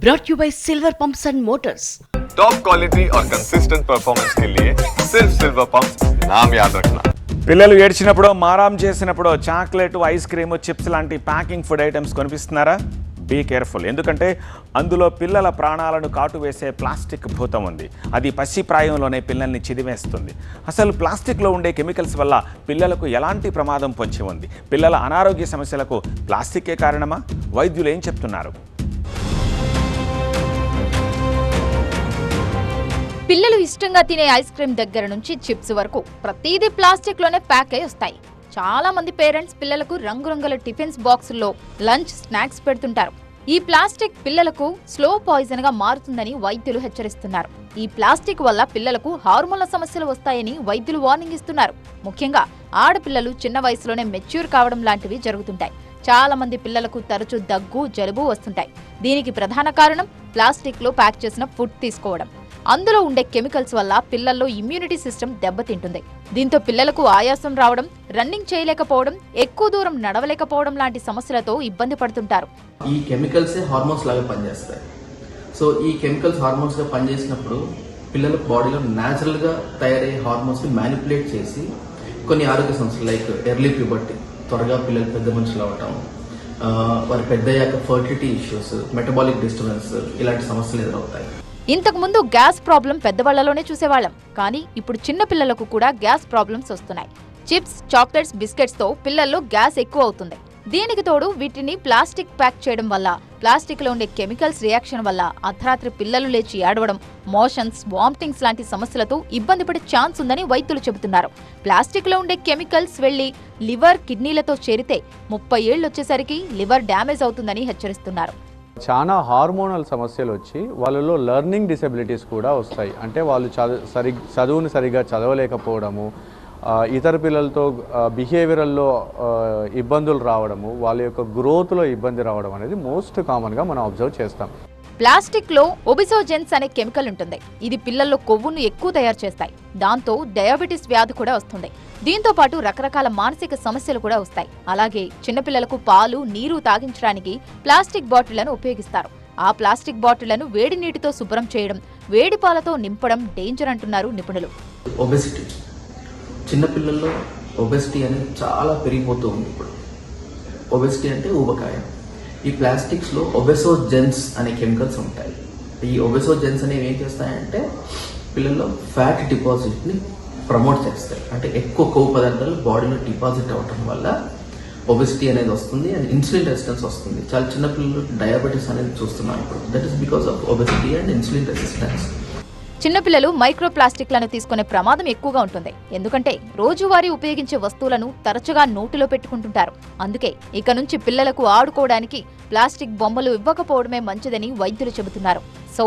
brought you by Silver Pumps and Motors. Top quality और consistent performance के लिए सिर्फ सिल्वर पंप नाम याद रखना పిల్లలు ఏడ్చినప్పుడో మారాం చేసినప్పుడో చాక్లెట్ ఐస్ క్రీమ్ చిప్స్ లాంటి packing food items కొనిపిస్తున్నారా be careful ఎందుకంటే అందులో పిల్లల ప్రాణాలను కాటువేసే ప్లాస్టిక్ భూతం ఉంది అది పసి ప్రాయంలోనే పిల్లల్ని చిదిమేస్తుంది అసలు ప్లాస్టిక్లో ఉండే కెమికల్స్ వల్ల పిల్లలకు ఎలాంటి ప్రమాదం పొంచి ఉంది పిల్లల అనారోగ్య సమస్యలకు ప్లాస్టికే కారణమా వైద్యులు ఏం చెప్తున్నారు పిల్లలు ఇష్టంగా తినే ఐస్ క్రీమ్ దగ్గర నుంచి చిప్స్ వరకు ప్రతిదీ ప్లాస్టిక్లోనే ప్యాక్ అయి వస్తాయి. చాలా మంది పేరెంట్స్ పిల్లలకు రంగురంగుల టిఫిన్స్ బాక్సుల్లో లంచ్ స్నాక్స్ పెడుతుంటారు. ఈ ప్లాస్టిక్ పిల్లలకు స్లో పాయిజన్గా మారుతుందని వైద్యులు హెచ్చరిస్తున్నారు. ఈ ప్లాస్టిక్ వల్ల పిల్లలకు హార్మోన్ల సమస్యలు వస్తాయని వైద్యులు వార్నింగ్ ఇస్తున్నారు. ముఖ్యంగా ఆడపిల్లలు చిన్న వయసులోనే మెచ్యూర్ కావడం లాంటివి జరుగుతుంటాయి. చాలా మంది పిల్లలకు తరచూ దగ్గు జలుబు వస్తుంటాయి. దీనికి ప్రధాన కారణం ప్లాస్టిక్లో ప్యాక్ చేసిన ఫుడ్ తీసుకోవడం. అందులో ఉండే కెమికల్స్ వల్ల పిల్లల్లో ఇమ్యూనిటీ సిస్టమ్ దెబ్బతింటుంది. దీంతో పిల్లలకు ఆయాసం రావడం రన్నింగ్ చేయలేకపోవడం ఎక్కువ దూరం నడవలేకపోవడం లాంటి సమస్యలతో ఇబ్బంది పడుతుంటారు. ఈ కెమికల్స్ హార్మోన్స్ లాగా పనిచేస్తాయి. సో ఈ కెమికల్స్ హార్మోన్స్గా పనిచేసినప్పుడు పిల్లల బాడీలో న్యాచురల్గా తయారయ్యే హార్మోన్స్ని మ్యానిపులేట్ చేసి కొన్ని ఆరోగ్య సమస్యలు లైక్ ఎర్లీ ప్యూబర్టీ త్వరగా పిల్లలు పెద్ద మనుషులు అవటం వారి పెద్ద అయ్యాక ఫర్టిలిటీ ఇష్యూస్ మెటబాలిక్ డిస్టర్బెన్స్ ఇలాంటి సమస్యలు ఎదురవుతాయి. ఇంతకు ముందు గ్యాస్ ప్రాబ్లం పెద్దవాళ్ళలోనే చూసేవాళ్ళం. కానీ ఇప్పుడు చిన్న పిల్లలకు కూడా గ్యాస్ ప్రాబ్లమ్స్ వస్తున్నాయి. చిప్స్ చాక్లెట్స్ బిస్కెట్స్తో పిల్లల్లో గ్యాస్ ఎక్కువ అవుతుంది. దీనికి తోడు వీటిని ప్లాస్టిక్ ప్యాక్ చేయడం వల్ల ప్లాస్టిక్లో ఉండే కెమికల్స్ రియాక్షన్ వల్ల అర్ధరాత్రి పిల్లలు లేచి ఏడవడం మోషన్స్ వామిటింగ్స్ లాంటి సమస్యలతో ఇబ్బంది పడే ఛాన్స్ ఉందని వైద్యులు చెబుతున్నారు. ప్లాస్టిక్లో ఉండే కెమికల్స్ వెళ్ళి లివర్ కిడ్నీలతో చేరితే ముప్పై ఏళ్ళు వచ్చేసరికి లివర్ డ్యామేజ్ అవుతుందని హెచ్చరిస్తున్నారు. చాలా హార్మోనల్ సమస్యలు వచ్చి వాళ్ళలో లెర్నింగ్ డిసెబిలిటీస్ కూడా వస్తాయి. అంటే వాళ్ళు చదువు సరి చదువుని సరిగా చదవలేకపోవడము ఇతర పిల్లలతో బిహేవియరల్లో ఇబ్బందులు రావడము వాళ్ళ యొక్క గ్రోత్లో ఇబ్బంది రావడం అనేది మోస్ట్ కామన్గా మనం అబ్జర్వ్ చేస్తాం. ప్లాస్టిక్లో ఒబిసోజెన్స్ అనే కెమికల్ ఉంటుంది. ఇది పిల్లల్లో కొవ్వును ఎక్కువ తయారు చేస్తాయి. దాంతో డయాబెటిస్ వ్యాధి కూడా వస్తుంది. దీంతో పాటు రకరకాల మానసిక సమస్యలు కూడా వస్తాయి. అలాగే చిన్నపిల్లలకు పాలు నీరు తాగించడానికి ప్లాస్టిక్ బాటిళ్ళను ఉపయోగిస్తారు. ఆ ప్లాస్టిక్ బాటిళ్ళను వేడి నీటితో శుభ్రం చేయడం వేడి పాలతో నింపడం డేంజర్ అంటున్నారు నిపుణులు. ఒబెసిటీ. చిన్నపిల్లల్లో ఒబెసిటీ అనేది చాలా పెరిగిపోతూ ఉంది ఇప్పుడు. ఒబెసిటీ అంటే ఊబకాయ. ఈ ప్లాస్టిక్స్లో ఒబెసోజెన్స్ అనే కెమికల్స్ ఉంటాయి. ఈ ఒబెసోజెన్స్ అనేవి ఏం చేస్తాయంటే పిల్లల్లో ఫ్యాట్ డిపాజిట్ని ప్రమోట్ చేస్తాయి అంటే ఎక్కువ కొవ్వు పదార్థాలు బాడీలో డిపాజిట్ అవ్వటం వల్ల ఒబెసిటీ అనేది వస్తుంది అండ్ ఇన్సులిన్ రెసిస్టెన్స్ వస్తుంది. చాలా చిన్న పిల్లలు డయాబెటీస్ అనేది చూస్తున్నాం ఇప్పుడు. That is because of obesity and insulin resistance చిన్నపిల్లలు మైక్రో ప్లాస్టిక్లను తీసుకునే ప్రమాదం ఎక్కువగా ఉంటుంది. ఎందుకంటే రోజువారీ ఉపయోగించే వస్తువులను తరచుగా నోటిలో పెట్టుకుంటుంటారు. అందుకే ఇక నుంచి పిల్లలకు ఆడుకోవడానికి ప్లాస్టిక్ బొమ్మలు ఇవ్వకపోవడమే మంచిదని వైద్యులు చెబుతున్నారు. సో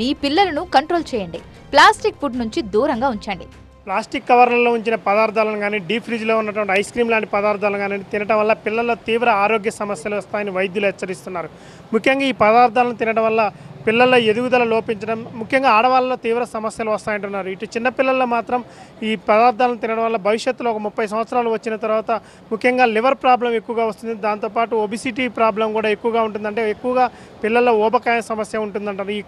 మీ పిల్లలను కంట్రోల్ చేయండి. ప్లాస్టిక్ ఫుడ్ నుంచి దూరంగా ఉంచండి. ప్లాస్టిక్ కవర్లలో ఉంచిన పదార్థాలను కానీ డీప్ ఫ్రిడ్జ్లో ఉన్నటువంటి ఐస్ క్రీమ్ లాంటి పదార్థాలను కానీ తినడం వల్ల పిల్లల్లో తీవ్ర ఆరోగ్య సమస్యలు వస్తాయని వైద్యులు హెచ్చరిస్తున్నారు. ముఖ్యంగా ఈ పదార్థాలను తినడం వల్ల పిల్లల ఎదుగుదల లోపించడం ముఖ్యంగా ఆడవాళ్ళలో తీవ్ర సమస్యలు వస్తాయంటున్నారు. ఇటు చిన్నపిల్లల్లో మాత్రం ఈ పదార్థాలను తినడం వల్ల భవిష్యత్తులో ఒక ముప్పై సంవత్సరాలు వచ్చిన తర్వాత ముఖ్యంగా లివర్ ప్రాబ్లం ఎక్కువగా వస్తుంది. దాంతోపాటు ఒబిసిటీ ప్రాబ్లం కూడా ఎక్కువగా ఉంటుంది అంటే ఎక్కువగా పిల్లల్లో ఓబకాయ సమస్య ఉంటుందంటారు. ఈ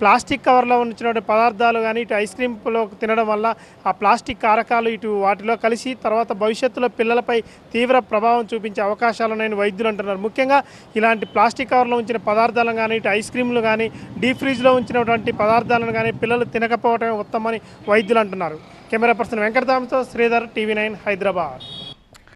ప్లాస్టిక్ కవర్లో ఉంచినటువంటి పదార్థాలు కానీ ఇటు ఐస్ క్రీమ్లో తినడం వల్ల ఆ ప్లాస్టిక్ కారకాలు ఇటు వాటిలో కలిసి తర్వాత భవిష్యత్తులో పిల్లలపై తీవ్ర ప్రభావం చూపించే అవకాశాలు ఉన్నాయని వైద్యులు అంటున్నారు. ముఖ్యంగా ఇలాంటి ప్లాస్టిక్ కవర్లో ఉంచిన పదార్థాలు కానీ ఇటు ఐస్ క్రీమ్లు కానీ డీప్ ఫ్రిడ్జ్లో ఉంచినటువంటి పదార్థాలను కానీ పిల్లలు తినకపోవటమే ఉత్తమని వైద్యులు అంటున్నారు. కెమెరా పర్సన్ వెంకటరామ్తో శ్రీధర్ టీవీ నైన్ హైదరాబాద్.